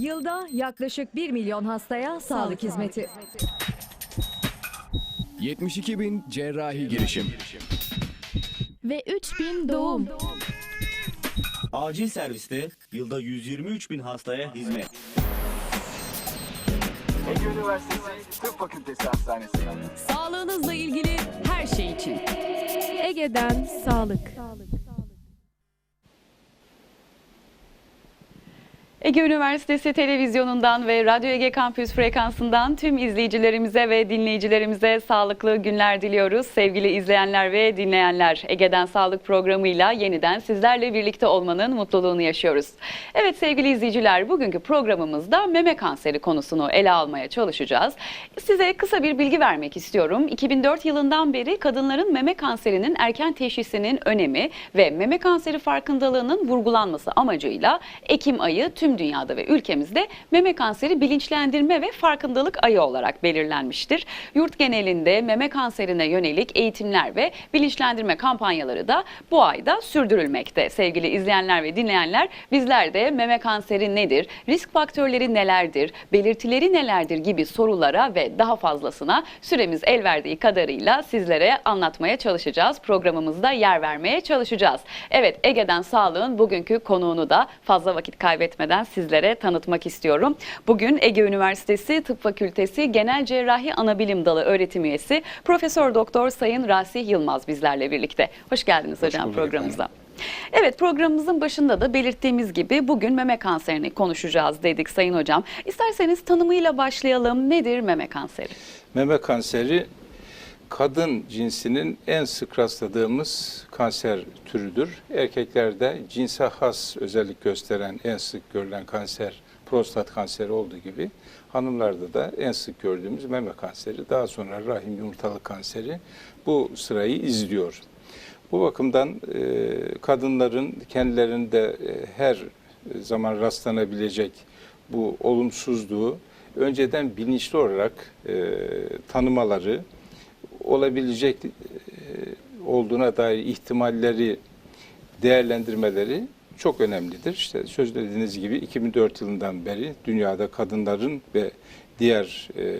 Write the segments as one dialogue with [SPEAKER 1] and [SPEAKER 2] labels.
[SPEAKER 1] Yılda yaklaşık 1 milyon hastaya sağlık hizmeti.
[SPEAKER 2] 72 bin cerrahi girişim.
[SPEAKER 3] ve 3000 doğum.
[SPEAKER 4] Acil serviste yılda 123 bin hastaya hizmet.
[SPEAKER 5] Ege Üniversitesi Tıp Fakültesi Hastanesi.
[SPEAKER 6] Sağlığınızla ilgili her şey için.
[SPEAKER 3] Ege'den sağlık.
[SPEAKER 6] Ege Üniversitesi televizyonundan ve Radyo Ege Kampüs frekansından tüm izleyicilerimize ve dinleyicilerimize sağlıklı günler diliyoruz. Sevgili izleyenler ve dinleyenler, Ege'den Sağlık programıyla yeniden sizlerle birlikte olmanın mutluluğunu yaşıyoruz. Evet sevgili izleyiciler, bugünkü programımızda meme kanseri konusunu ele almaya çalışacağız. Size kısa bir bilgi vermek istiyorum. 2004 yılından beri kadınların meme kanserinin erken teşhisinin önemi ve meme kanseri farkındalığının vurgulanması amacıyla Ekim ayı tüm dünyada ve ülkemizde meme kanseri bilinçlendirme ve farkındalık ayı olarak belirlenmiştir. Yurt genelinde meme kanserine yönelik eğitimler ve bilinçlendirme kampanyaları da bu ayda sürdürülmekte. Sevgili izleyenler ve dinleyenler bizler de meme kanseri nedir, risk faktörleri nelerdir, belirtileri nelerdir gibi sorulara ve daha fazlasına süremiz el verdiği kadarıyla sizlere anlatmaya çalışacağız. Programımızda yer vermeye çalışacağız. Evet Ege'den Sağlığın bugünkü konuğunu da fazla vakit kaybetmeden sizlere tanıtmak istiyorum. Bugün Ege Üniversitesi Tıp Fakültesi Genel Cerrahi Anabilim Dalı öğretim üyesi Profesör Doktor Sayın Rasih Yılmaz bizlerle birlikte. Hoş geldiniz hocam
[SPEAKER 7] bulduk
[SPEAKER 6] programımıza. Evet programımızın başında da belirttiğimiz gibi bugün meme kanserini konuşacağız dedik Sayın Hocam. İsterseniz tanımıyla başlayalım. Nedir meme kanseri?
[SPEAKER 7] Meme kanseri kadın cinsinin en sık rastladığımız kanser türüdür. Erkeklerde cinse has özellik gösteren en sık görülen kanser prostat kanseri olduğu gibi hanımlarda da en sık gördüğümüz meme kanseri, daha sonra rahim yumurtalık kanseri bu sırayı izliyor. Bu bakımdan e, kadınların kendilerinde e, her zaman rastlanabilecek bu olumsuzluğu önceden bilinçli olarak e, tanımaları, olabilecek e, olduğuna dair ihtimalleri değerlendirmeleri çok önemlidir. İşte söz dediğiniz gibi 2004 yılından beri dünyada kadınların ve diğer e,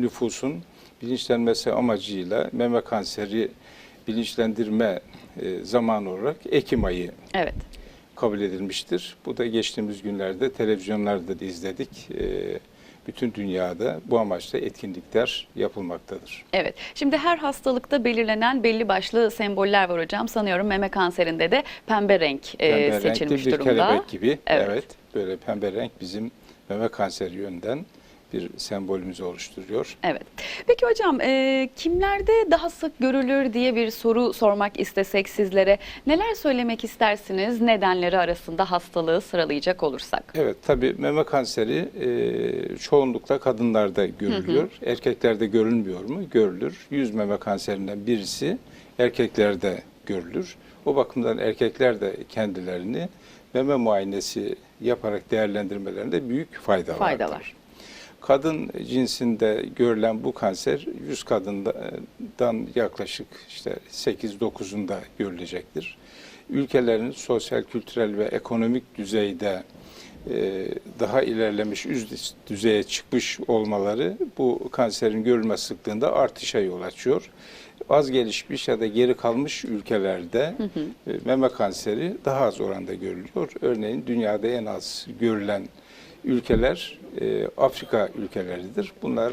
[SPEAKER 7] nüfusun bilinçlenmesi amacıyla meme kanseri bilinçlendirme e, zamanı olarak Ekim ayı
[SPEAKER 6] Evet.
[SPEAKER 7] kabul edilmiştir. Bu da geçtiğimiz günlerde televizyonlarda da izledik. E, bütün dünyada bu amaçla etkinlikler yapılmaktadır.
[SPEAKER 6] Evet. Şimdi her hastalıkta belirlenen belli başlı semboller var hocam. Sanıyorum meme kanserinde de pembe renk e,
[SPEAKER 7] Pembe renkli
[SPEAKER 6] seçilmiş
[SPEAKER 7] bir
[SPEAKER 6] durumda.
[SPEAKER 7] kelebek gibi.
[SPEAKER 6] Evet.
[SPEAKER 7] Evet. Böyle pembe renk bizim meme kanseri yönden bir sembolümüzü oluşturuyor.
[SPEAKER 6] Evet. Peki hocam e, kimlerde daha sık görülür diye bir soru sormak istesek sizlere neler söylemek istersiniz nedenleri arasında hastalığı sıralayacak olursak?
[SPEAKER 7] Evet tabii meme kanseri e, çoğunlukla kadınlarda görülüyor. Erkeklerde görülmüyor mu? Görülür. Yüz meme kanserinden birisi erkeklerde görülür. O bakımdan erkekler de kendilerini meme muayenesi yaparak değerlendirmelerinde büyük fayda,
[SPEAKER 6] Fayda
[SPEAKER 7] vardır.
[SPEAKER 6] var.
[SPEAKER 7] Kadın cinsinde görülen bu kanser 100 kadından yaklaşık işte 8-9'unda görülecektir. Ülkelerin sosyal, kültürel ve ekonomik düzeyde e, daha ilerlemiş üst düzeye çıkmış olmaları bu kanserin görülme sıklığında artışa yol açıyor. Az gelişmiş ya da geri kalmış ülkelerde e, meme kanseri daha az oranda görülüyor. Örneğin dünyada en az görülen ülkeler e, Afrika ülkeleridir. Bunlar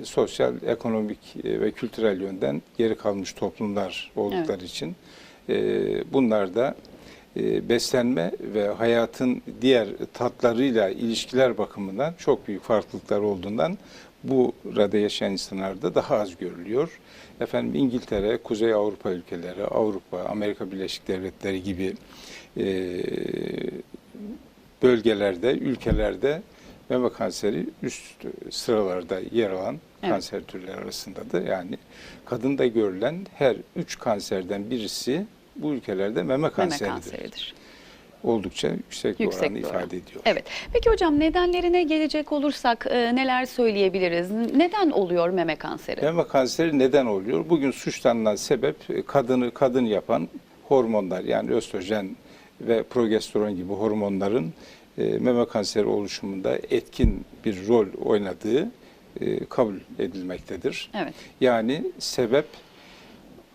[SPEAKER 7] e, sosyal, ekonomik e, ve kültürel yönden geri kalmış toplumlar oldukları için e, bunlar da e, beslenme ve hayatın diğer tatlarıyla ilişkiler bakımından çok büyük farklılıklar olduğundan burada yaşayan insanlarda daha az görülüyor. Efendim İngiltere, Kuzey Avrupa ülkeleri, Avrupa, Amerika Birleşik Devletleri gibi e, bölgelerde, ülkelerde meme kanseri üst sıralarda yer alan
[SPEAKER 6] Evet.
[SPEAKER 7] kanser türleri arasındadır. Yani kadında görülen her üç kanserden birisi bu ülkelerde meme
[SPEAKER 6] Meme
[SPEAKER 7] kanseridir.
[SPEAKER 6] kanseridir.
[SPEAKER 7] Oldukça yüksek,
[SPEAKER 6] Yüksek
[SPEAKER 7] oranı
[SPEAKER 6] bir oran.
[SPEAKER 7] ifade ediyor.
[SPEAKER 6] Evet. Peki hocam nedenlerine gelecek olursak e, neler söyleyebiliriz? Neden oluyor meme kanseri?
[SPEAKER 7] Meme kanseri neden oluyor? Bugün suçlanılan sebep e, kadını kadın yapan hormonlar yani östrojen ve progesteron gibi hormonların e, meme kanseri oluşumunda etkin bir rol oynadığı e, kabul edilmektedir.
[SPEAKER 6] Evet.
[SPEAKER 7] Yani sebep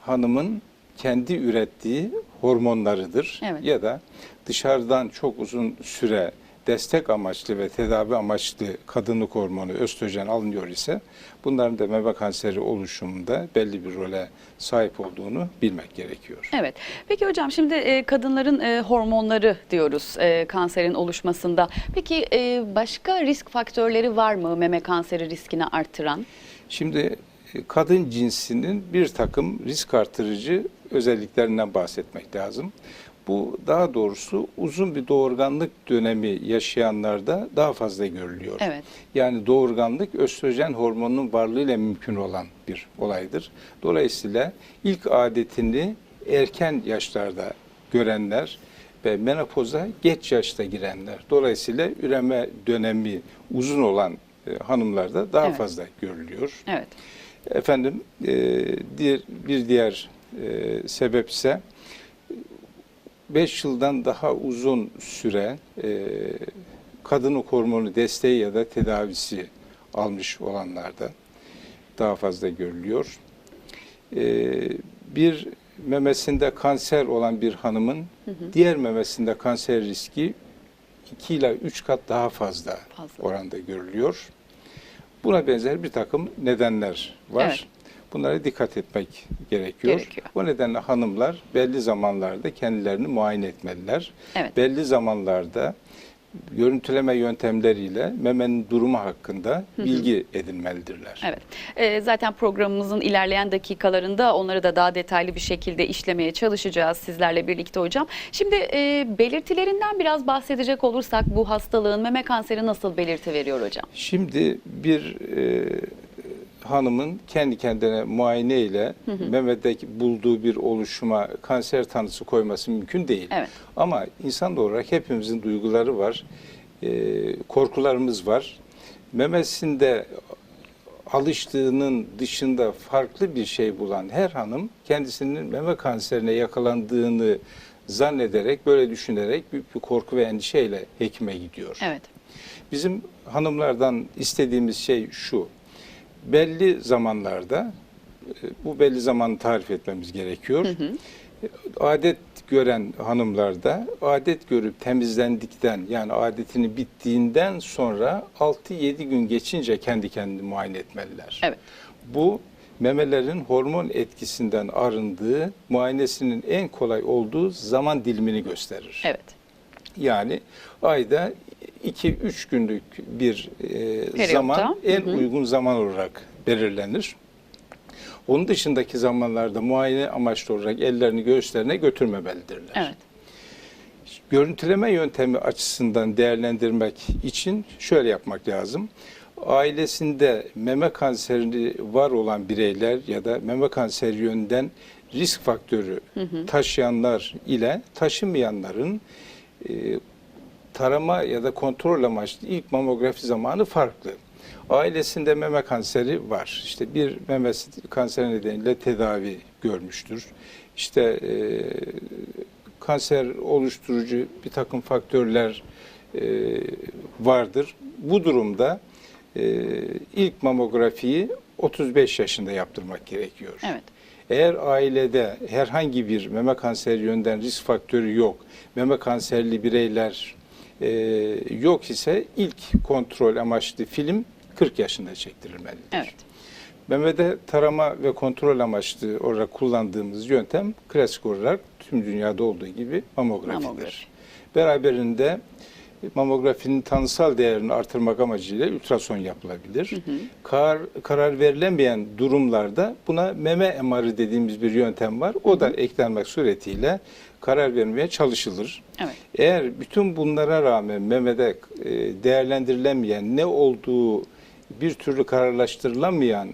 [SPEAKER 7] hanımın kendi ürettiği hormonlarıdır
[SPEAKER 6] Evet.
[SPEAKER 7] ya da dışarıdan çok uzun süre destek amaçlı ve tedavi amaçlı kadınlık hormonu östrojen alınıyor ise bunların da meme kanseri oluşumunda belli bir role sahip olduğunu bilmek gerekiyor.
[SPEAKER 6] Evet. Peki hocam şimdi e, kadınların e, hormonları diyoruz e, kanserin oluşmasında. Peki e, başka risk faktörleri var mı meme kanseri riskini arttıran?
[SPEAKER 7] Şimdi e, kadın cinsinin bir takım risk artırıcı özelliklerinden bahsetmek lazım. Bu daha doğrusu uzun bir doğurganlık dönemi yaşayanlarda daha fazla görülüyor.
[SPEAKER 6] Evet.
[SPEAKER 7] Yani doğurganlık östrojen hormonunun varlığıyla mümkün olan bir olaydır. Dolayısıyla ilk adetini erken yaşlarda görenler ve menopoza geç yaşta girenler. Dolayısıyla üreme dönemi uzun olan e, hanımlarda daha
[SPEAKER 6] Evet.
[SPEAKER 7] fazla görülüyor.
[SPEAKER 6] Evet.
[SPEAKER 7] Efendim e, bir diğer e, sebep ise 5 yıldan daha uzun süre e, kadınlık hormonu desteği ya da tedavisi almış olanlarda daha fazla görülüyor. E, bir memesinde kanser olan bir hanımın diğer memesinde kanser riski 2 ila 3 kat daha fazla,
[SPEAKER 6] Fazla.
[SPEAKER 7] oranda görülüyor. Buna benzer bir takım nedenler var.
[SPEAKER 6] Evet.
[SPEAKER 7] Bunlara dikkat etmek gerekiyor.
[SPEAKER 6] Gerekiyor.
[SPEAKER 7] O nedenle hanımlar belli zamanlarda kendilerini muayene etmeliler.
[SPEAKER 6] Evet.
[SPEAKER 7] Belli zamanlarda görüntüleme yöntemleriyle memenin durumu hakkında bilgi edinmelidirler.
[SPEAKER 6] Evet. Ee, zaten programımızın ilerleyen dakikalarında onları da daha detaylı bir şekilde işlemeye çalışacağız sizlerle birlikte hocam. Şimdi e, belirtilerinden biraz bahsedecek olursak bu hastalığın meme kanseri nasıl belirti veriyor hocam?
[SPEAKER 7] Şimdi bir e, hanımın kendi kendine muayene ile memedeki bulduğu bir oluşuma kanser tanısı koyması mümkün değil.
[SPEAKER 6] Evet.
[SPEAKER 7] Ama insan olarak hepimizin duyguları var, e, korkularımız var. Memesinde alıştığının dışında farklı bir şey bulan her hanım kendisinin meme kanserine yakalandığını zannederek, böyle düşünerek büyük bir korku ve endişeyle hekime gidiyor.
[SPEAKER 6] Evet.
[SPEAKER 7] Bizim hanımlardan istediğimiz şey şu. Belli zamanlarda e, bu belli zamanı tarif etmemiz gerekiyor. E, Adet gören hanımlarda adet görüp temizlendikten yani adetini bittiğinden sonra 6-7 gün geçince kendi kendini muayene etmeliler.
[SPEAKER 6] Evet.
[SPEAKER 7] Bu memelerin hormon etkisinden arındığı muayenesinin en kolay olduğu zaman dilimini gösterir.
[SPEAKER 6] Evet.
[SPEAKER 7] Yani ayda 2-3 günlük bir e,
[SPEAKER 6] Periyotta.
[SPEAKER 7] zaman en
[SPEAKER 6] Hı hı.
[SPEAKER 7] uygun zaman olarak belirlenir. Onun dışındaki zamanlarda muayene amaçlı olarak ellerini göğüslerine götürmemelidirler.
[SPEAKER 6] Evet.
[SPEAKER 7] Görüntüleme yöntemi açısından değerlendirmek için şöyle yapmak lazım. Ailesinde meme kanseri var olan bireyler ya da meme kanseri yönden risk faktörü taşıyanlar ile taşımayanların e, tarama ya da kontrol amaçlı ilk mamografi zamanı farklı. Ailesinde meme kanseri var. İşte bir meme kanseri nedeniyle tedavi görmüştür. İşte e, kanser oluşturucu bir takım faktörler e, vardır. Bu durumda e, ilk mamografiyi 35 yaşında yaptırmak gerekiyor.
[SPEAKER 6] Evet.
[SPEAKER 7] Eğer ailede herhangi bir meme kanseri yönden risk faktörü yok, meme kanserli bireyler e, yok ise ilk kontrol amaçlı film 40 yaşında çektirilmelidir.
[SPEAKER 6] Evet.
[SPEAKER 7] Memede tarama ve kontrol amaçlı olarak kullandığımız yöntem klasik olarak tüm dünyada olduğu gibi mamografidir.
[SPEAKER 6] Mamografi.
[SPEAKER 7] Beraberinde mamografinin tanısal değerini artırmak amacıyla ultrason yapılabilir. Karar, karar verilemeyen durumlarda buna meme MR'ı dediğimiz bir yöntem var. O da eklenmek suretiyle karar vermeye çalışılır.
[SPEAKER 6] Evet.
[SPEAKER 7] Eğer bütün bunlara rağmen memede e, değerlendirilemeyen ne olduğu bir türlü kararlaştırılamayan e,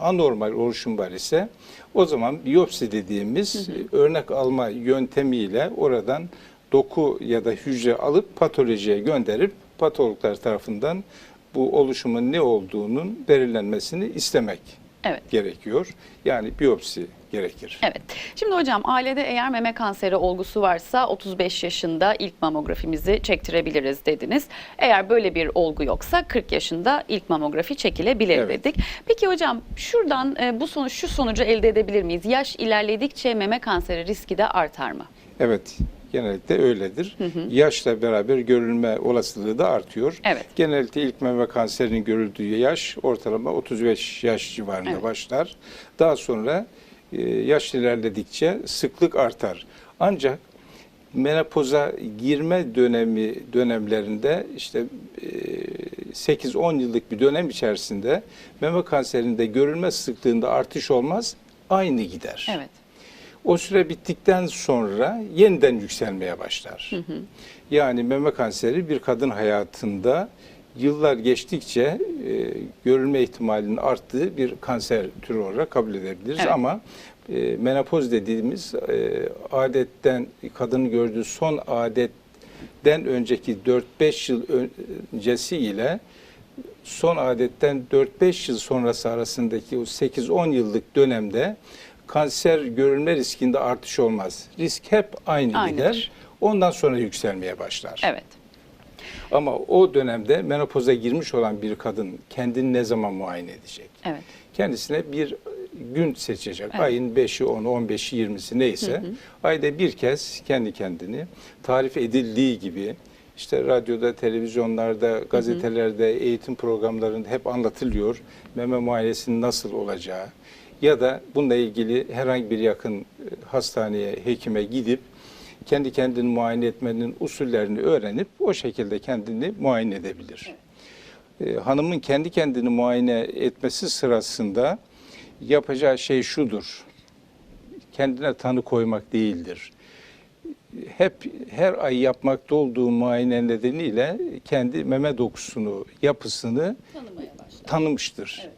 [SPEAKER 7] anormal oluşum var ise o zaman biyopsi dediğimiz e, örnek alma yöntemiyle oradan doku ya da hücre alıp patolojiye gönderip patologlar tarafından bu oluşumun ne olduğunun belirlenmesini istemek
[SPEAKER 6] Evet.
[SPEAKER 7] gerekiyor. Yani biyopsi gerekir.
[SPEAKER 6] Evet. Şimdi hocam ailede eğer meme kanseri olgusu varsa 35 yaşında ilk mamografimizi çektirebiliriz dediniz. Eğer böyle bir olgu yoksa 40 yaşında ilk mamografi çekilebilir
[SPEAKER 7] Evet.
[SPEAKER 6] dedik. Peki hocam şuradan e, bu sonuç şu sonucu elde edebilir miyiz? Yaş ilerledikçe meme kanseri riski de artar mı?
[SPEAKER 7] Evet, genellikle öyledir. Yaşla beraber görülme olasılığı da artıyor.
[SPEAKER 6] Evet.
[SPEAKER 7] Genellikle ilk meme kanserinin görüldüğü yaş ortalama 35 yaş civarında
[SPEAKER 6] Evet.
[SPEAKER 7] başlar. Daha sonra e, yaş ilerledikçe sıklık artar. Ancak menopoza girme dönemi dönemlerinde işte e, 8-10 yıllık bir dönem içerisinde meme kanserinde görülme sıklığında artış olmaz, aynı gider.
[SPEAKER 6] Evet.
[SPEAKER 7] O süre bittikten sonra yeniden yükselmeye başlar. Yani meme kanseri bir kadın hayatında yıllar geçtikçe e, görülme ihtimalinin arttığı bir kanser türü olarak kabul edebiliriz.
[SPEAKER 6] Evet.
[SPEAKER 7] Ama e, menopoz dediğimiz e, adetten kadının gördüğü son adetten önceki 4-5 yıl öncesi ile son adetten 4-5 yıl sonrası arasındaki o 8-10 yıllık dönemde kanser görülme riskinde artış olmaz. Risk hep aynı
[SPEAKER 6] Aynıdır.
[SPEAKER 7] gider. Ondan sonra yükselmeye başlar.
[SPEAKER 6] Evet.
[SPEAKER 7] Ama o dönemde menopoza girmiş olan bir kadın kendini ne zaman muayene edecek?
[SPEAKER 6] Evet.
[SPEAKER 7] Kendisine bir gün seçecek.
[SPEAKER 6] Evet.
[SPEAKER 7] Ayın 5'i, 10'u, 15'i, 20'si neyse ayda bir kez kendi kendini tarif edildiği gibi işte radyoda, televizyonlarda, gazetelerde, eğitim programlarında hep anlatılıyor. Meme muayenesinin nasıl olacağı ya da bununla ilgili herhangi bir yakın e, hastaneye, hekime gidip kendi kendini muayene etmenin usullerini öğrenip o şekilde kendini muayene edebilir. E, hanımın kendi kendini muayene etmesi sırasında yapacağı şey şudur. Kendine tanı koymak değildir. Hep her ay yapmakta olduğu muayene nedeniyle kendi meme dokusunu, yapısını tanımıştır.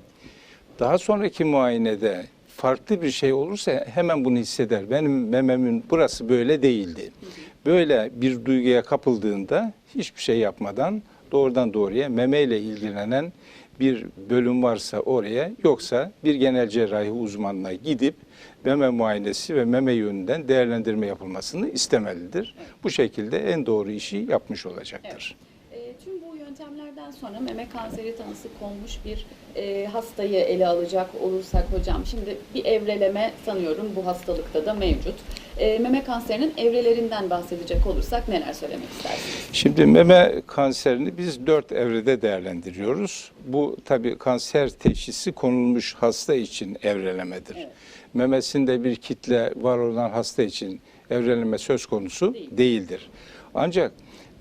[SPEAKER 7] Daha sonraki muayenede farklı bir şey olursa hemen bunu hisseder. Benim mememin burası böyle değildi. Böyle bir duyguya kapıldığında hiçbir şey yapmadan doğrudan doğruya memeyle ilgilenen bir bölüm varsa oraya yoksa bir genel cerrahi uzmanına gidip meme muayenesi ve meme yönünden değerlendirme yapılmasını istemelidir. Bu şekilde en doğru işi yapmış olacaktır.
[SPEAKER 6] E, bu yöntemlerden sonra meme kanseri tanısı konmuş bir e, hastayı ele alacak olursak hocam, şimdi bir evreleme sanıyorum bu hastalıkta da mevcut. E, meme kanserinin evrelerinden bahsedecek olursak neler söylemek istersiniz?
[SPEAKER 7] Şimdi meme kanserini biz dört evrede değerlendiriyoruz. Bu tabii kanser teşhisi konulmuş hasta için evrelemedir. Memesinde bir kitle var olan hasta için evreleme söz konusu değildir. Ancak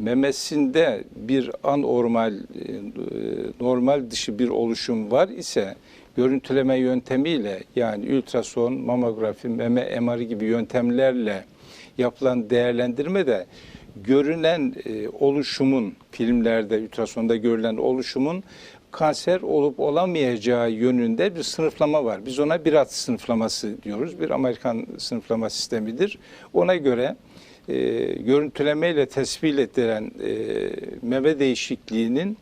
[SPEAKER 7] memesinde bir anormal, e, normal dışı bir oluşum var ise görüntüleme yöntemiyle yani ultrason, mamografi, meme MR'i gibi yöntemlerle yapılan değerlendirme de görünen e, oluşumun filmlerde ultrasonda görülen oluşumun kanser olup olamayacağı yönünde bir sınıflama var. Biz ona bir at sınıflaması diyoruz. Bir Amerikan sınıflama sistemidir. Ona göre e, görüntülemeyle tespit edilen e, meme değişikliğinin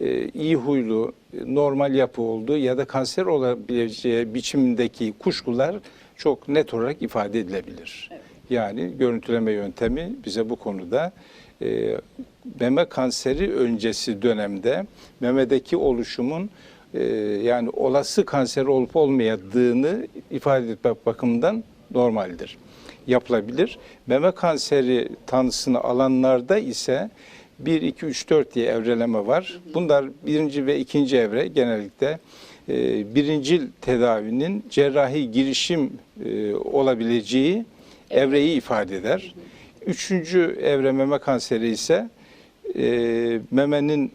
[SPEAKER 7] e, iyi huylu, normal yapı olduğu ya da kanser olabileceği biçimindeki kuşkular çok net olarak ifade edilebilir. Yani görüntüleme yöntemi bize bu konuda e, meme kanseri öncesi dönemde memedeki oluşumun e, yani olası kanser olup olmayadığını ifade etmek bakımından normaldir. Yapılabilir. Meme kanseri tanısını alanlarda ise 1, 2, 3, 4 diye evreleme var. Bunlar birinci ve ikinci evre genellikle e, birincil tedavinin cerrahi girişim e, olabileceği evreyi ifade eder. Üçüncü evre meme kanseri ise e, memenin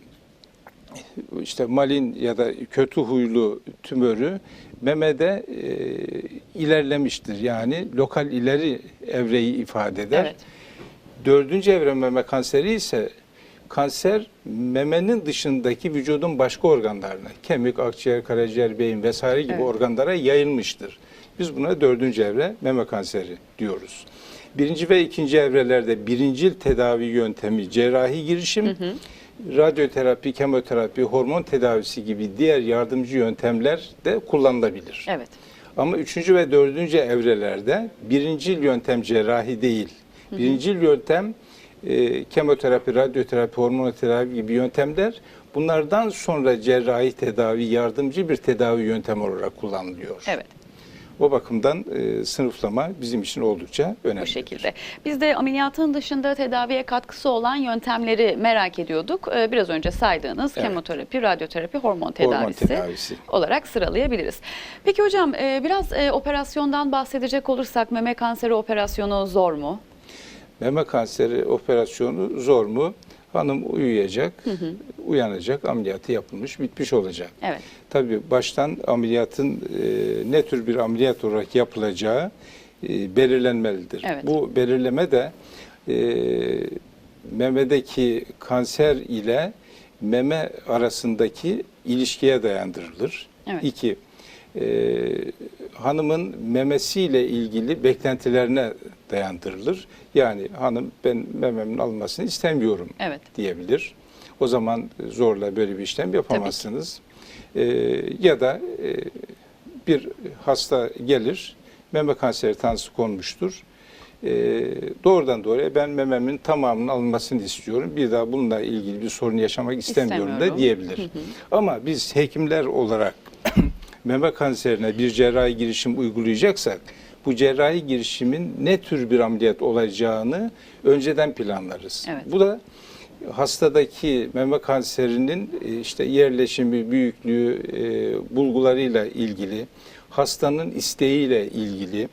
[SPEAKER 7] işte malin ya da kötü huylu tümörü memede e, ilerlemiştir. Yani lokal ileri evreyi ifade eder.
[SPEAKER 6] Evet.
[SPEAKER 7] Dördüncü evre meme kanseri ise kanser memenin dışındaki vücudun başka organlarına, kemik, akciğer, karaciğer, beyin vesaire gibi
[SPEAKER 6] Evet.
[SPEAKER 7] organlara yayılmıştır. Biz buna dördüncü evre meme kanseri diyoruz. Birinci ve ikinci evrelerde birincil tedavi yöntemi cerrahi girişim, radyoterapi, kemoterapi, hormon tedavisi gibi diğer yardımcı yöntemler de kullanılabilir.
[SPEAKER 6] Evet.
[SPEAKER 7] Ama üçüncü ve dördüncü evrelerde birincil yöntem cerrahi değil. Birincil yöntem e, kemoterapi, radyoterapi, hormonoterapi gibi yöntemler. Bunlardan sonra cerrahi tedavi, yardımcı bir tedavi yöntemi olarak kullanılıyor.
[SPEAKER 6] Evet.
[SPEAKER 7] O bakımdan e, sınıflama bizim için oldukça önemli.
[SPEAKER 6] Bu şekilde. Biz de ameliyatın dışında tedaviye katkısı olan yöntemleri merak ediyorduk. Ee, Biraz önce saydığınız
[SPEAKER 7] Evet.
[SPEAKER 6] kemoterapi, radyoterapi, hormon
[SPEAKER 7] Hormon
[SPEAKER 6] tedavisi,
[SPEAKER 7] tedavisi.
[SPEAKER 6] olarak sıralayabiliriz. Peki hocam e, biraz e, operasyondan bahsedecek olursak meme kanseri operasyonu zor mu?
[SPEAKER 7] Meme kanseri operasyonu zor mu? Hanım uyuyacak, uyanacak, ameliyatı yapılmış, bitmiş olacak.
[SPEAKER 6] Evet.
[SPEAKER 7] Tabii baştan ameliyatın e, ne tür bir ameliyat olarak yapılacağı e, belirlenmelidir.
[SPEAKER 6] Evet.
[SPEAKER 7] Bu belirleme de e, memedeki kanser ile meme arasındaki ilişkiye dayandırılır.
[SPEAKER 6] Evet.
[SPEAKER 7] İki, e, hanımın memesiyle ilgili beklentilerine dayandırılır. Yani hanım ben mememin alınmasını istemiyorum
[SPEAKER 6] Evet.
[SPEAKER 7] diyebilir. O zaman zorla böyle bir işlem yapamazsınız. Ee, ya da e, bir hasta gelir, meme kanseri tanısı konmuştur. Ee, doğrudan doğruya ben mememin tamamının alınmasını istiyorum. Bir daha bununla ilgili bir sorun yaşamak istemiyorum,
[SPEAKER 6] İstemiyorum.
[SPEAKER 7] da diyebilir. Ama biz hekimler olarak meme kanserine bir cerrahi girişim uygulayacaksak bu cerrahi girişimin ne tür bir ameliyat olacağını önceden planlarız.
[SPEAKER 6] Evet.
[SPEAKER 7] Bu da hastadaki meme kanserinin e, işte yerleşimi, büyüklüğü, e, bulgularıyla ilgili, hastanın isteğiyle ilgili, e,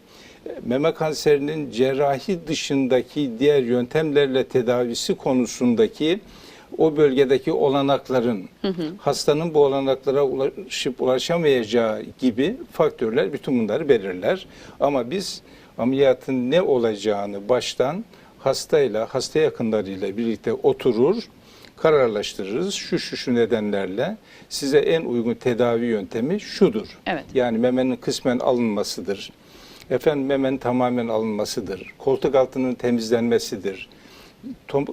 [SPEAKER 7] meme kanserinin cerrahi dışındaki diğer yöntemlerle tedavisi konusundaki o bölgedeki olanakların, hastanın bu olanaklara ulaşıp ulaşamayacağı gibi faktörler bütün bunları belirler. Ama biz ameliyatın ne olacağını baştan hastayla, hasta yakınlarıyla birlikte oturur, kararlaştırırız. Şu şu şu nedenlerle size en uygun tedavi yöntemi şudur.
[SPEAKER 6] Evet.
[SPEAKER 7] Yani memenin kısmen alınmasıdır. Efendim memenin tamamen alınmasıdır. Koltuk altının temizlenmesidir.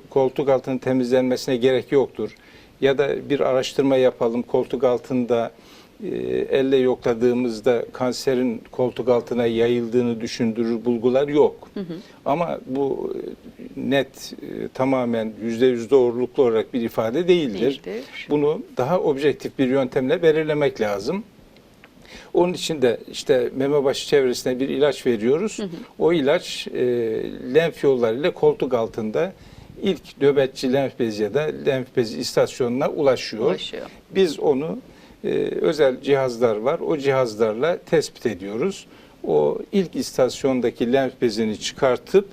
[SPEAKER 7] Koltuk altının temizlenmesine gerek yoktur. Ya da bir araştırma yapalım koltuk altında e, elle yokladığımızda kanserin koltuk altına yayıldığını düşündürür bulgular yok. Ama bu e, net e, tamamen yüzde yüz doğruluklu olarak bir ifade değildir.
[SPEAKER 6] Değildir.
[SPEAKER 7] Bunu daha objektif bir yöntemle belirlemek lazım. Onun için de işte meme başı çevresine bir ilaç veriyoruz. O ilaç e, lenf yollarıyla koltuk altında ilk nöbetçi lenf bezi ya da lenf bezi istasyonuna ulaşıyor.
[SPEAKER 6] Ulaşıyor.
[SPEAKER 7] Biz onu e, özel cihazlar var. O cihazlarla tespit ediyoruz. O ilk istasyondaki lenf bezini çıkartıp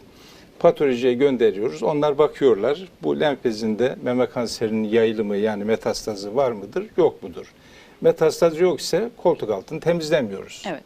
[SPEAKER 7] patolojiye gönderiyoruz. Onlar bakıyorlar. Bu lenf bezinde meme kanserinin yayılımı yani metastazı var mıdır, yok mudur? Metastaz yok ise koltuk altını temizlemiyoruz.
[SPEAKER 6] Evet.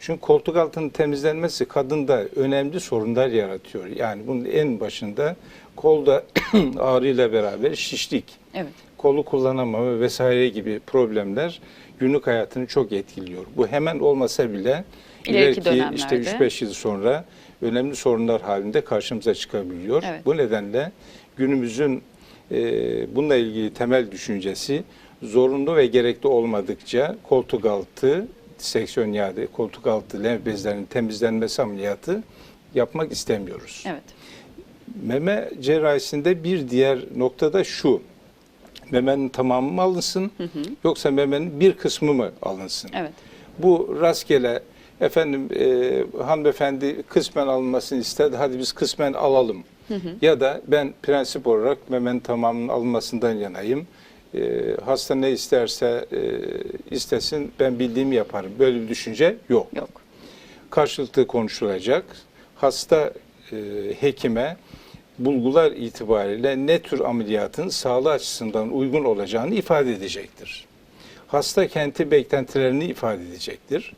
[SPEAKER 7] Çünkü koltuk altının temizlenmesi kadında önemli sorunlar yaratıyor. Yani bunun en başında kolda ağrıyla beraber şişlik,
[SPEAKER 6] Evet.
[SPEAKER 7] kolu kullanamama vesaire gibi problemler günlük hayatını çok etkiliyor. Bu hemen olmasa bile
[SPEAKER 6] İleriki
[SPEAKER 7] ileriki işte
[SPEAKER 6] dönemlerde.
[SPEAKER 7] 3-5 yıl sonra önemli sorunlar halinde karşımıza çıkabiliyor.
[SPEAKER 6] Evet.
[SPEAKER 7] Bu nedenle günümüzün e, bununla ilgili temel düşüncesi zorunlu ve gerekli olmadıkça koltuk altı diseksiyon yani koltuk altı lenf bezlerinin temizlenmesi ameliyatı yapmak istemiyoruz.
[SPEAKER 6] Evet.
[SPEAKER 7] Meme cerrahisinde bir diğer nokta da şu. Memenin tamamı mı alınsın yoksa memenin bir kısmı mı alınsın?
[SPEAKER 6] Evet.
[SPEAKER 7] Bu rastgele efendim e, hanımefendi kısmen alınmasını istedi. Hadi biz kısmen alalım. Ya da ben prensip olarak memenin tamamının alınmasından yanayım. E, hasta ne isterse e, istesin ben bildiğimi yaparım. Böyle bir düşünce yok
[SPEAKER 6] Yok.
[SPEAKER 7] karşılıklı konuşulacak. Hasta e, hekime bulgular itibariyle ne tür ameliyatın sağlığı açısından uygun olacağını ifade edecektir. Hasta kendi beklentilerini ifade edecektir.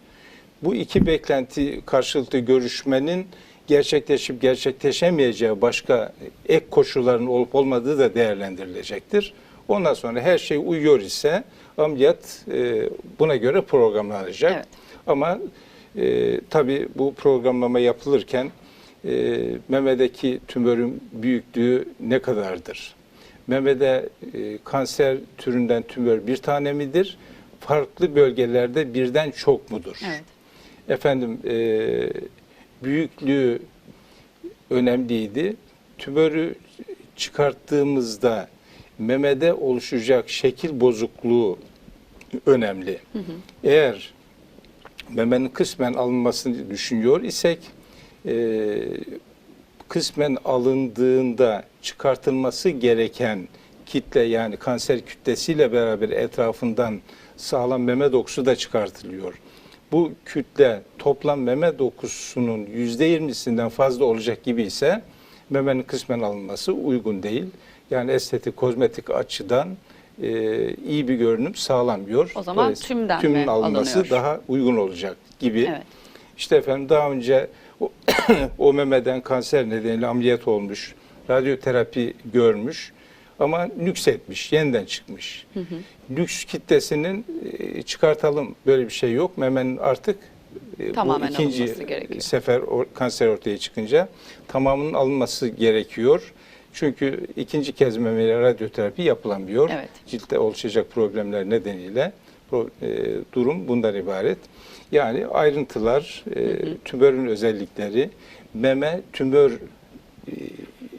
[SPEAKER 7] Bu iki beklenti karşılıklı görüşmenin gerçekleşip gerçekleşemeyeceği başka ek koşulların olup olmadığı da değerlendirilecektir. Ondan sonra her şey uyuyor ise ameliyat e, buna göre programlanacak.
[SPEAKER 6] Evet.
[SPEAKER 7] Ama e, tabii bu programlama yapılırken e, memedeki tümörün büyüklüğü ne kadardır? memede e, kanser türünden tümör bir tane midir? Farklı bölgelerde birden çok mudur?
[SPEAKER 6] Evet.
[SPEAKER 7] Efendim e, büyüklüğü önemliydi. Tümörü çıkarttığımızda memede oluşacak şekil bozukluğu önemli. Eğer memenin kısmen alınmasını düşünüyor isek e, kısmen alındığında çıkartılması gereken kitle yani kanser kütlesiyle beraber etrafından sağlam meme dokusu da çıkartılıyor. Bu kütle toplam meme dokusunun yüzde yirmisinden fazla olacak gibi ise memenin kısmen alınması uygun değil. Yani estetik, kozmetik açıdan e, iyi bir görünüm sağlamıyor.
[SPEAKER 6] O zaman tümden
[SPEAKER 7] tümün alınması
[SPEAKER 6] alınıyor?
[SPEAKER 7] daha uygun olacak gibi.
[SPEAKER 6] Evet.
[SPEAKER 7] İşte efendim daha önce o, o memeden kanser nedeniyle ameliyat olmuş, radyoterapi görmüş ama nüksetmiş, yeniden çıkmış. Nüks kitlesinin e, çıkartalım böyle bir şey yok. Memenin artık e,
[SPEAKER 6] Tamamen
[SPEAKER 7] bu ikinci sefer kanser ortaya çıkınca tamamının alınması gerekiyor. Çünkü ikinci kez memeli radyoterapi yapılamıyor.
[SPEAKER 6] Evet.
[SPEAKER 7] Ciltte oluşacak problemler nedeniyle e, durum bundan ibaret. Yani ayrıntılar, e, tümörün özellikleri, meme tümör e,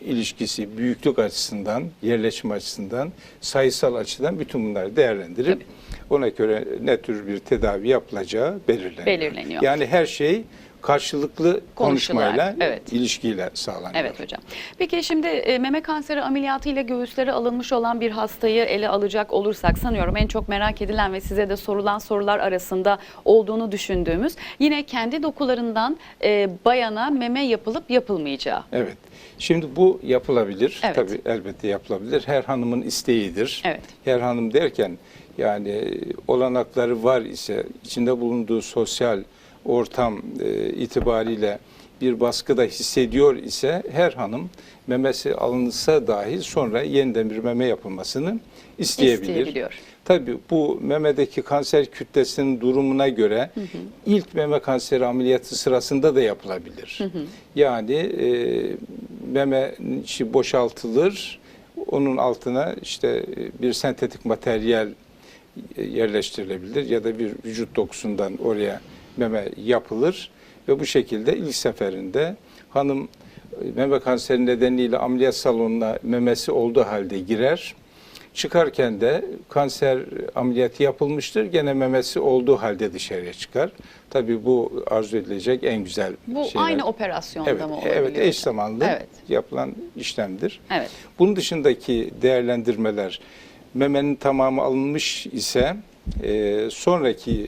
[SPEAKER 7] ilişkisi büyüklük açısından, yerleşim açısından, sayısal açıdan bütün bunları değerlendirip
[SPEAKER 6] Tabii.
[SPEAKER 7] ona göre ne tür bir tedavi yapılacağı belirleniyor.
[SPEAKER 6] Belirleniyor.
[SPEAKER 7] Yani her şey karşılıklı konuşmayla,
[SPEAKER 6] Konuşularak, evet.
[SPEAKER 7] ilişkiyle sağlanıyor.
[SPEAKER 6] Evet hocam. Peki şimdi e, meme kanseri ameliyatıyla göğüsleri alınmış olan bir hastayı ele alacak olursak sanıyorum en çok merak edilen ve size de sorulan sorular arasında olduğunu düşündüğümüz yine kendi dokularından e, bayana meme yapılıp yapılmayacağı.
[SPEAKER 7] Evet. Şimdi bu yapılabilir.
[SPEAKER 6] Evet.
[SPEAKER 7] Tabii elbette yapılabilir. Her hanımın isteğidir.
[SPEAKER 6] Evet.
[SPEAKER 7] Her hanım derken yani olanakları var ise içinde bulunduğu sosyal ortam e, itibariyle bir baskıda hissediyor ise her hanım memesi alınsa dahi sonra yeniden bir meme yapılmasını isteyebilir.
[SPEAKER 6] İsteyebiliyor.
[SPEAKER 7] Tabii bu memedeki kanser kütlesinin durumuna göre ilk meme kanseri ameliyatı sırasında da yapılabilir. Yani e, meme içi boşaltılır, onun altına işte e, bir sentetik materyal e, yerleştirilebilir ya da bir vücut dokusundan oraya meme yapılır ve bu şekilde ilk seferinde hanım e, meme kanseri nedeniyle ameliyat salonuna memesi olduğu halde girer. Çıkarken de kanser ameliyatı yapılmıştır. Gene memesi olduğu halde dışarıya çıkar. Tabii bu arzu edilecek en güzel
[SPEAKER 6] Bu
[SPEAKER 7] şeyler.
[SPEAKER 6] aynı operasyonda
[SPEAKER 7] Evet,
[SPEAKER 6] mı olabiliyor?
[SPEAKER 7] evet eş zamanlı
[SPEAKER 6] Evet.
[SPEAKER 7] yapılan işlemdir.
[SPEAKER 6] Evet.
[SPEAKER 7] Bunun dışındaki değerlendirmeler memenin tamamı alınmış ise e, sonraki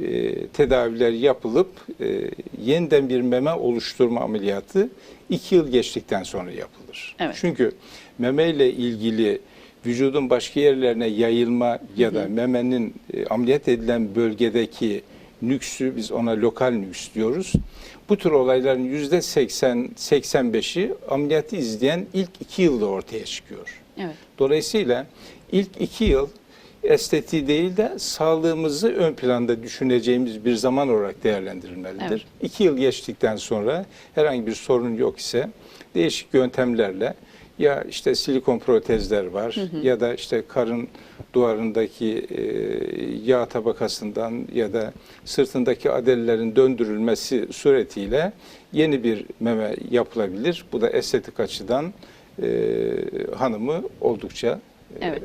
[SPEAKER 7] e, tedaviler yapılıp e, yeniden bir meme oluşturma ameliyatı iki yıl geçtikten sonra yapılır.
[SPEAKER 6] Evet.
[SPEAKER 7] Çünkü meme ile ilgili vücudun başka yerlerine yayılma ya da memenin e, ameliyat edilen bölgedeki nüksü biz ona lokal nüks diyoruz. Bu tür olayların yüzde 80-85'i ameliyatı izleyen ilk iki yılda ortaya çıkıyor.
[SPEAKER 6] Evet.
[SPEAKER 7] Dolayısıyla ilk iki yıl estetiği değil de sağlığımızı ön planda düşüneceğimiz bir zaman olarak değerlendirilmelidir.
[SPEAKER 6] Evet.
[SPEAKER 7] İki yıl geçtikten sonra herhangi bir sorun yok ise değişik yöntemlerle ya işte silikon protezler var ya da işte karın duvarındaki e, yağ tabakasından ya da sırtındaki adelelerin döndürülmesi suretiyle yeni bir meme yapılabilir. Bu da estetik açıdan e, hanımı oldukça
[SPEAKER 6] Evet.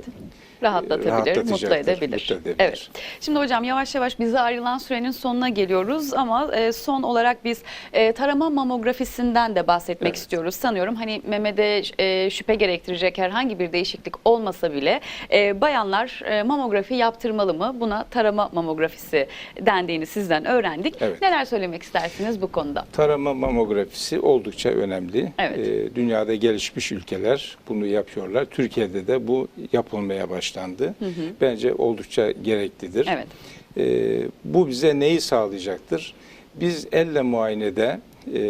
[SPEAKER 6] Rahatlatabilir,
[SPEAKER 7] rahatlatacaktır,
[SPEAKER 6] mutlu edebilir.
[SPEAKER 7] mutlu edebilir.
[SPEAKER 6] Evet. Şimdi hocam yavaş yavaş bize ayrılan sürenin sonuna geliyoruz ama e, son olarak biz e, tarama mamografisinden de bahsetmek
[SPEAKER 7] Evet.
[SPEAKER 6] istiyoruz. Sanıyorum hani memede e, şüphe gerektirecek herhangi bir değişiklik olmasa bile e, bayanlar e, mamografi yaptırmalı mı? Buna tarama mamografisi dendiğini sizden öğrendik.
[SPEAKER 7] Evet.
[SPEAKER 6] Neler söylemek istersiniz bu konuda?
[SPEAKER 7] Tarama mamografisi oldukça önemli.
[SPEAKER 6] Evet.
[SPEAKER 7] Ee, dünyada gelişmiş ülkeler bunu yapıyorlar. Türkiye'de de bu yapılmaya başlandı. Bence oldukça gereklidir.
[SPEAKER 6] Evet.
[SPEAKER 7] Ee, bu bize neyi sağlayacaktır? Biz elle muayenede e,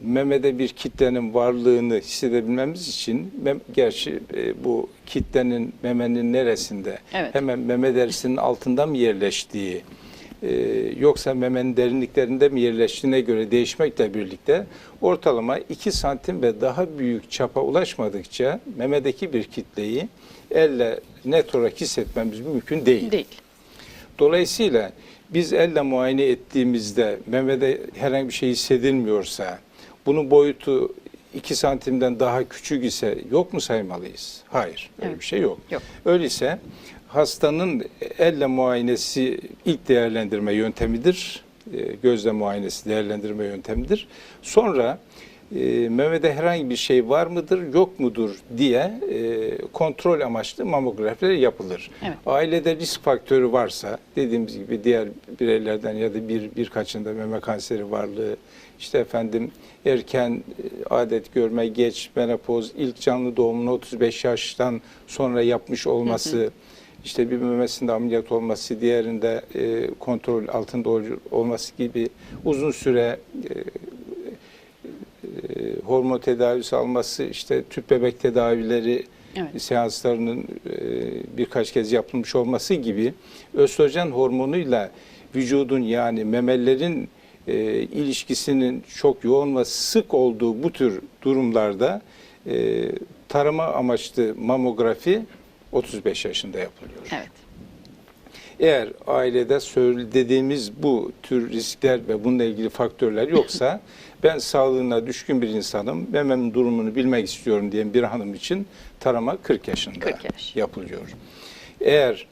[SPEAKER 7] memede bir kitlenin varlığını hissedebilmemiz için gerçi e, bu kitlenin memenin neresinde
[SPEAKER 6] Evet.
[SPEAKER 7] hemen meme derisinin altında mı yerleştiği e, yoksa memenin derinliklerinde mi yerleştiğine göre değişmekle birlikte ortalama 2 santim ve daha büyük çapa ulaşmadıkça memedeki bir kitleyi elle net olarak hissetmemiz mümkün değil.
[SPEAKER 6] Değil.
[SPEAKER 7] Dolayısıyla biz elle muayene ettiğimizde memede herhangi bir şey hissedilmiyorsa, bunun boyutu 2 santimden daha küçük ise yok mu saymalıyız? Hayır, öyle
[SPEAKER 6] Evet.
[SPEAKER 7] bir şey yok.
[SPEAKER 6] Yok.
[SPEAKER 7] Öyleyse hastanın elle muayenesi ilk değerlendirme yöntemidir. E, Gözle muayenesi değerlendirme yöntemidir. Sonra e, memede herhangi bir şey var mıdır, yok mudur diye e, kontrol amaçlı mamografiler yapılır.
[SPEAKER 6] Evet.
[SPEAKER 7] Ailede risk faktörü varsa dediğimiz gibi diğer bireylerden ya da bir birkaçında meme kanseri varlığı, işte efendim erken e, adet görme, geç menopoz, ilk canlı doğumunu 35 yaştan sonra yapmış olması, işte bir memesinde ameliyat olması, diğerinde e, kontrol altında ol- olması gibi uzun süre e, e, hormon tedavisi alması, işte tüp bebek tedavileri
[SPEAKER 6] Evet.
[SPEAKER 7] seanslarının e, birkaç kez yapılmış olması gibi östrojen hormonuyla vücudun yani memelerin e, ilişkisinin çok yoğun ve sık olduğu bu tür durumlarda e, tarama amaçlı mamografi 35 yaşında yapılıyor.
[SPEAKER 6] Evet.
[SPEAKER 7] Eğer ailede söyle- dediğimiz bu tür riskler ve bununla ilgili faktörler yoksa ben sağlığına düşkün bir insanım, mememin durumunu bilmek istiyorum diyen bir hanım için tarama 40 yaşında
[SPEAKER 6] 40 yaş.
[SPEAKER 7] yapılıyor. Eğer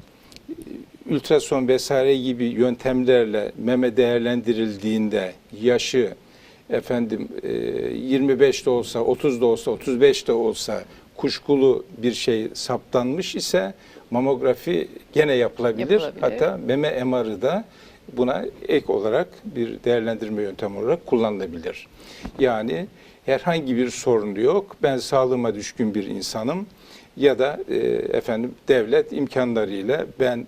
[SPEAKER 7] e, ultrason vesaire gibi yöntemlerle meme değerlendirildiğinde yaşı efendim e, 25 de olsa, 30 da olsa, 35 de olsa kuşkulu bir şey saptanmış ise mamografi gene yapılabilir.
[SPEAKER 6] Yapılabilir.
[SPEAKER 7] Hatta meme MR'ı da buna ek olarak bir değerlendirme yöntemi olarak kullanılabilir. Yani herhangi bir sorun yok. Ben sağlığıma düşkün bir insanım ya da e, efendim devlet imkanlarıyla ben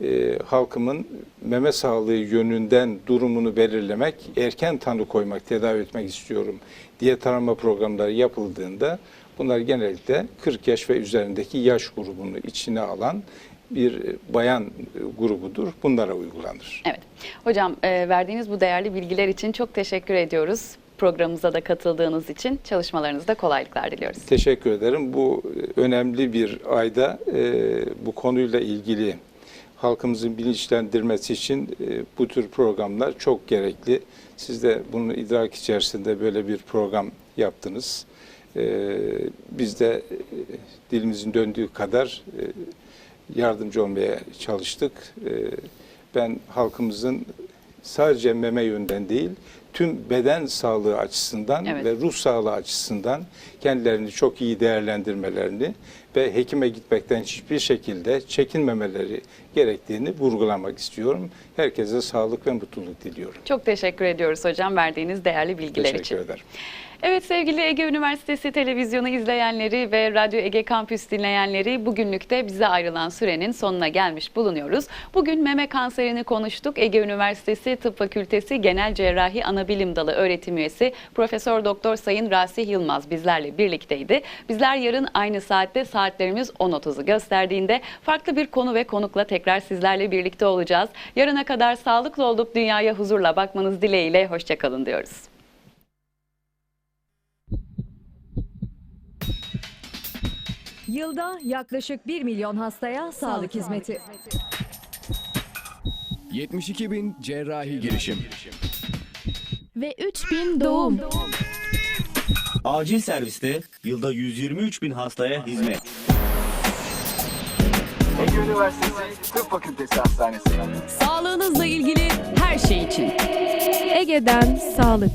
[SPEAKER 7] e, halkımın meme sağlığı yönünden durumunu belirlemek, erken tanı koymak, tedavi etmek istiyorum diye tarama programları yapıldığında bunlar genellikle 40 yaş ve üzerindeki yaş grubunu içine alan bir e, bayan e, grubudur. Bunlara uygulanır.
[SPEAKER 6] Evet. Hocam e, verdiğiniz bu değerli bilgiler için çok teşekkür ediyoruz. Programımıza da katıldığınız için çalışmalarınızda kolaylıklar diliyoruz.
[SPEAKER 7] Teşekkür ederim. Bu önemli bir ayda bu konuyla ilgili halkımızın bilinçlendirmesi için bu tür programlar çok gerekli. Siz de bunun idrak içerisinde böyle bir program yaptınız. E, biz de e, dilimizin döndüğü kadar e, yardımcı olmaya çalıştık. E, ben halkımızın sadece meme yönden değil, tüm beden sağlığı açısından
[SPEAKER 6] Evet.
[SPEAKER 7] ve ruh sağlığı açısından kendilerini çok iyi değerlendirmelerini ve hekime gitmekten hiçbir şekilde çekinmemeleri gerektiğini vurgulamak istiyorum. Herkese sağlık ve mutluluk diliyorum.
[SPEAKER 6] Çok teşekkür ediyoruz hocam verdiğiniz değerli bilgiler
[SPEAKER 7] Teşekkür
[SPEAKER 6] için.
[SPEAKER 7] ederim.
[SPEAKER 6] Evet sevgili Ege Üniversitesi televizyonu izleyenleri ve Radyo Ege Kampüs dinleyenleri bugünlük de bize ayrılan sürenin sonuna gelmiş bulunuyoruz. Bugün meme kanserini konuştuk. Ege Üniversitesi Tıp Fakültesi Genel Cerrahi Anabilim Dalı öğretim üyesi Profesör Doktor Sayın Rasih Yılmaz bizlerle birlikteydi. Bizler yarın aynı saatte saatlerimiz 10.30'u gösterdiğinde farklı bir konu ve konukla tekrar sizlerle birlikte olacağız. Yarına kadar sağlıklı olup dünyaya huzurla bakmanız dileğiyle hoşçakalın diyoruz.
[SPEAKER 1] Yılda yaklaşık 1 milyon hastaya sağlık hizmeti.
[SPEAKER 2] 72 bin cerrahi girişim.
[SPEAKER 3] Ve 3000 doğum.
[SPEAKER 4] Acil serviste yılda 123 bin hastaya hizmet.
[SPEAKER 5] Ege Üniversitesi Tıp Fakültesi Hastanesi.
[SPEAKER 1] Sağlığınızla ilgili her şey için.
[SPEAKER 3] Ege'den sağlık.